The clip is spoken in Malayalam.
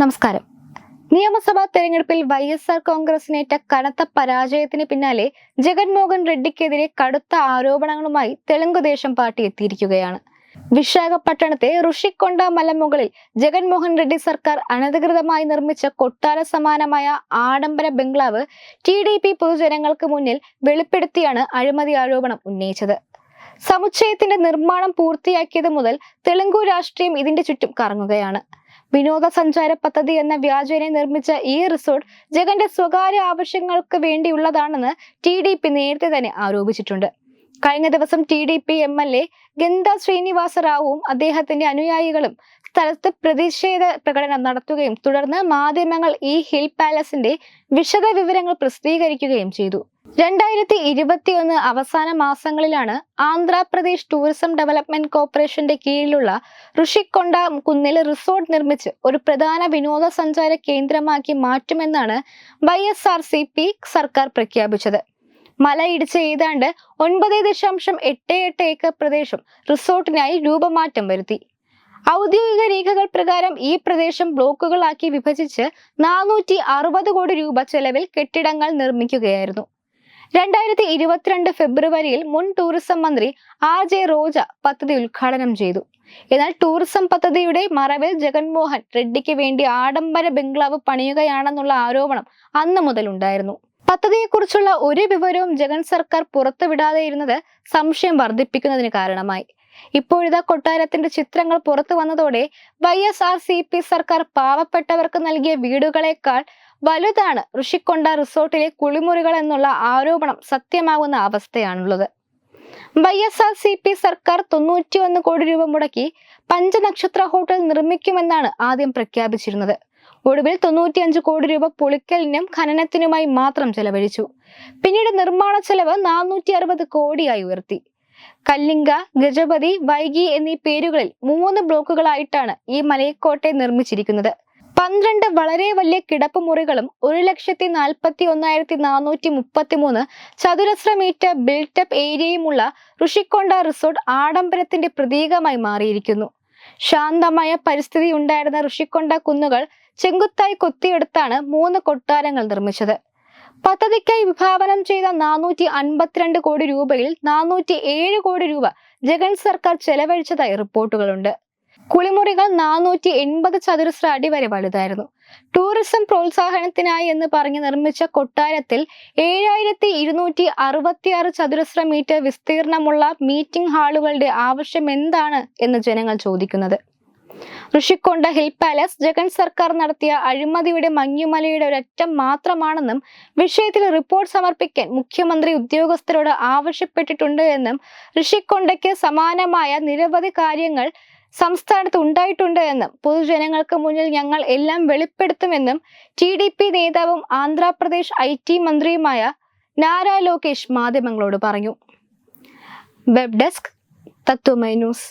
നമസ്കാരം. നിയമസഭാ തെരഞ്ഞെടുപ്പിൽ വൈ എസ് ആർ കോൺഗ്രസിനേറ്റ കനത്ത പരാജയത്തിന് പിന്നാലെ ജഗൻമോഹൻ റെഡ്ഡിക്കെതിരെ കടുത്ത ആരോപണങ്ങളുമായി തെലുങ്കുദേശം പാർട്ടി എത്തിയിരിക്കുകയാണ്. വിശാഖപട്ടണത്തെ ഋഷിക്കൊണ്ട മലമുകളിൽ ജഗൻമോഹൻ റെഡ്ഡി സർക്കാർ അനധികൃതമായി നിർമ്മിച്ച കൊട്ടാര സമാനമായ ആഡംബര ബംഗ്ലാവ് ടി ഡി പി പൊതുജനങ്ങൾക്ക് മുന്നിൽ വെളിപ്പെടുത്തിയാണ് അഴിമതി ആരോപണം ഉന്നയിച്ചത്. സമുച്ചയത്തിന്റെ നിർമ്മാണം പൂർത്തിയാക്കിയത് മുതൽ തെലുങ്കു രാഷ്ട്രീയം ഇതിന്റെ ചുറ്റും കറങ്ങുകയാണ്. വിനോദസഞ്ചാര പദ്ധതി എന്ന വ്യാജേനെ നിർമ്മിച്ച ഈ റിസോർട്ട് ജഗന്റെ സ്വകാര്യ ആവശ്യങ്ങൾക്ക് വേണ്ടിയുള്ളതാണെന്ന് ടി ഡി പി നേരത്തെ തന്നെ ആരോപിച്ചിട്ടുണ്ട്. കഴിഞ്ഞ ദിവസം T D P M L A Gantha Srinivasa റാവുവും അദ്ദേഹത്തിന്റെ അനുയായികളും സ്ഥലത്ത് പ്രതിഷേധ പ്രകടനം നടത്തുകയും തുടർന്ന് മാധ്യമങ്ങൾ ഈ ഹിൽ പാലസിന്റെ വിശദ വിവരങ്ങൾ പ്രസിദ്ധീകരിക്കുകയും ചെയ്തു. രണ്ടായിരത്തി ഇരുപത്തിയൊന്ന് അവസാന മാസങ്ങളിലാണ് ആന്ധ്രാപ്രദേശ് ടൂറിസം ഡെവലപ്മെന്റ് കോർപ്പറേഷന്റെ കീഴിലുള്ള ഋഷിക്കൊണ്ട കുന്നിൽ റിസോർട്ട് നിർമ്മിച്ച് ഒരു പ്രധാന വിനോദസഞ്ചാര കേന്ദ്രമാക്കി മാറ്റുമെന്നാണ് Y S R C P സർക്കാർ പ്രഖ്യാപിച്ചത്. മലയിടിച്ച് ഏതാണ്ട് ഒൻപത് ദശാംശം എട്ട് എട്ട് ഏക്കർ പ്രദേശം റിസോർട്ടിനായി രൂപമാറ്റം വരുത്തി. ഔദ്യോഗിക രേഖകൾ പ്രകാരം ഈ പ്രദേശം ബ്ലോക്കുകളാക്കി വിഭജിച്ച് നാനൂറ്റി അറുപത് കോടി രൂപ ചെലവിൽ കെട്ടിടങ്ങൾ നിർമ്മിക്കുകയായിരുന്നു. രണ്ടായിരത്തി ഇരുപത്തിരണ്ട് ഫെബ്രുവരിയിൽ മുൻ ടൂറിസം മന്ത്രി ആർ ജെ റോജ പദ്ധതി ഉദ്ഘാടനം ചെയ്തു. എന്നാൽ ടൂറിസം പദ്ധതിയുടെ മറവിൽ ജഗൻമോഹൻ റെഡ്ഡിക്ക് വേണ്ടി ആഡംബര ബംഗ്ലാവ് പണിയുകയാണെന്നുള്ള ആരോപണം അന്ന് മുതൽ ഉണ്ടായിരുന്നു പദ്ധതിയെക്കുറിച്ചുള്ള ഒരു വിവരവും ജഗൻ സർക്കാർ പുറത്തുവിടാതെ ഇരുന്നത് സംശയം വർദ്ധിപ്പിക്കുന്നതിന് കാരണമായി. ഇപ്പോഴിതാ കൊട്ടാരത്തിന്റെ ചിത്രങ്ങൾ പുറത്തു വന്നതോടെ Y S R C P സർക്കാർ പാവപ്പെട്ടവർക്ക് നൽകിയ വീടുകളെക്കാൾ വലുതാണ് ഋഷിക്കൊണ്ട റിസോർട്ടിലെ കുളിമുറികൾ എന്നുള്ള ആരോപണം സത്യമാകുന്ന അവസ്ഥയാണുള്ളത്. Y S R C P സർക്കാർ തൊണ്ണൂറ്റിയൊന്ന് കോടി രൂപ മുടക്കി പഞ്ചനക്ഷത്ര ഹോട്ടൽ നിർമ്മിക്കുമെന്നാണ് ആദ്യം പ്രഖ്യാപിച്ചിരുന്നത്. ഒടുവിൽ തൊണ്ണൂറ്റിയഞ്ച് കോടി രൂപ പൊളിക്കലിനും ഖനനത്തിനുമായി മാത്രം ചെലവഴിച്ചു. പിന്നീട് നിർമ്മാണ ചെലവ് നാനൂറ്റി അറുപത് കോടിയായി ഉയർത്തി. കല്ലിംഗ ഗജപതി വൈകി എന്നീ പേരുകളിൽ മൂന്ന് ബ്ലോക്കുകളായിട്ടാണ് ഈ മലയക്കോട്ടെ നിർമ്മിച്ചിരിക്കുന്നത്. പന്ത്രണ്ട് വളരെ വലിയ കിടപ്പുമുറികളും ഒരു ലക്ഷത്തി നാൽപ്പത്തി ഒന്നായിരത്തി നാനൂറ്റി മുപ്പത്തി മൂന്ന് ചതുരശ്ര മീറ്റർ ബിൽട്ടപ്പ് ഏരിയയുമുള്ള ഋഷിക്കൊണ്ട റിസോർട്ട് ആഡംബരത്തിന്റെ പ്രതീകമായി മാറിയിരിക്കുന്നു. ശാന്തമായ പരിസ്ഥിതി ഉണ്ടായിരുന്ന ഋഷിക്കൊണ്ട കുന്നുകൾ ചെങ്കുത്തായി കൊത്തിയെടുത്താണ് മൂന്ന് കൊട്ടാരങ്ങൾ നിർമ്മിച്ചത്. പദ്ധതിക്കായി വിഭാവനം ചെയ്ത നാനൂറ്റി അൻപത്തിരണ്ട് കോടി രൂപയിൽ നാനൂറ്റി ഏഴ് കോടി രൂപ ജഗൻ സർക്കാർ ചെലവഴിച്ചതായി റിപ്പോർട്ടുകളുണ്ട്. കുളിമുറികൾ നാനൂറ്റി എൺപത് ചതുരശ്ര അടി വരെ വലുതായിരുന്നു. ടൂറിസം പ്രോത്സാഹനത്തിനായി എന്ന് പറഞ്ഞ് നിർമ്മിച്ച കൊട്ടാരത്തിൽ ഏഴായിരത്തി ഇരുന്നൂറ്റി അറുപത്തിയാറ് ചതുരശ്ര മീറ്റർ വിസ്തീർണമുള്ള മീറ്റിംഗ് ഹാളുകളുടെ ആവശ്യം എന്താണ് എന്ന് ജനങ്ങൾ ചോദിക്കുന്നത്. ഋഷിക്കൊണ്ട ഹിൽ പാലസ് ജഗൻ സർക്കാർ നടത്തിയ അഴിമതിയുടെ മഞ്ഞുമലയുടെ ഒരറ്റം മാത്രമാണെന്നും വിഷയത്തിൽ റിപ്പോർട്ട് സമർപ്പിക്കാൻ മുഖ്യമന്ത്രി ഉദ്യോഗസ്ഥരോട് ആവശ്യപ്പെട്ടിട്ടുണ്ട് എന്നും ഋഷിക്കൊണ്ടയ്ക്ക് സമാനമായ നിരവധി കാര്യങ്ങൾ സംസ്ഥാനത്ത് ഉണ്ടായിട്ടുണ്ട് എന്നും പൊതുജനങ്ങൾക്ക് മുന്നിൽ ഞങ്ങൾ എല്ലാം വെളിപ്പെടുത്തുമെന്നും ടി ഡി പി നേതാവും ആന്ധ്രാപ്രദേശ് ഐ ടി മന്ത്രിയുമായ നാരാ ലോകേഷ് മാധ്യമങ്ങളോട് പറഞ്ഞു. Web desk Tatwamayi news.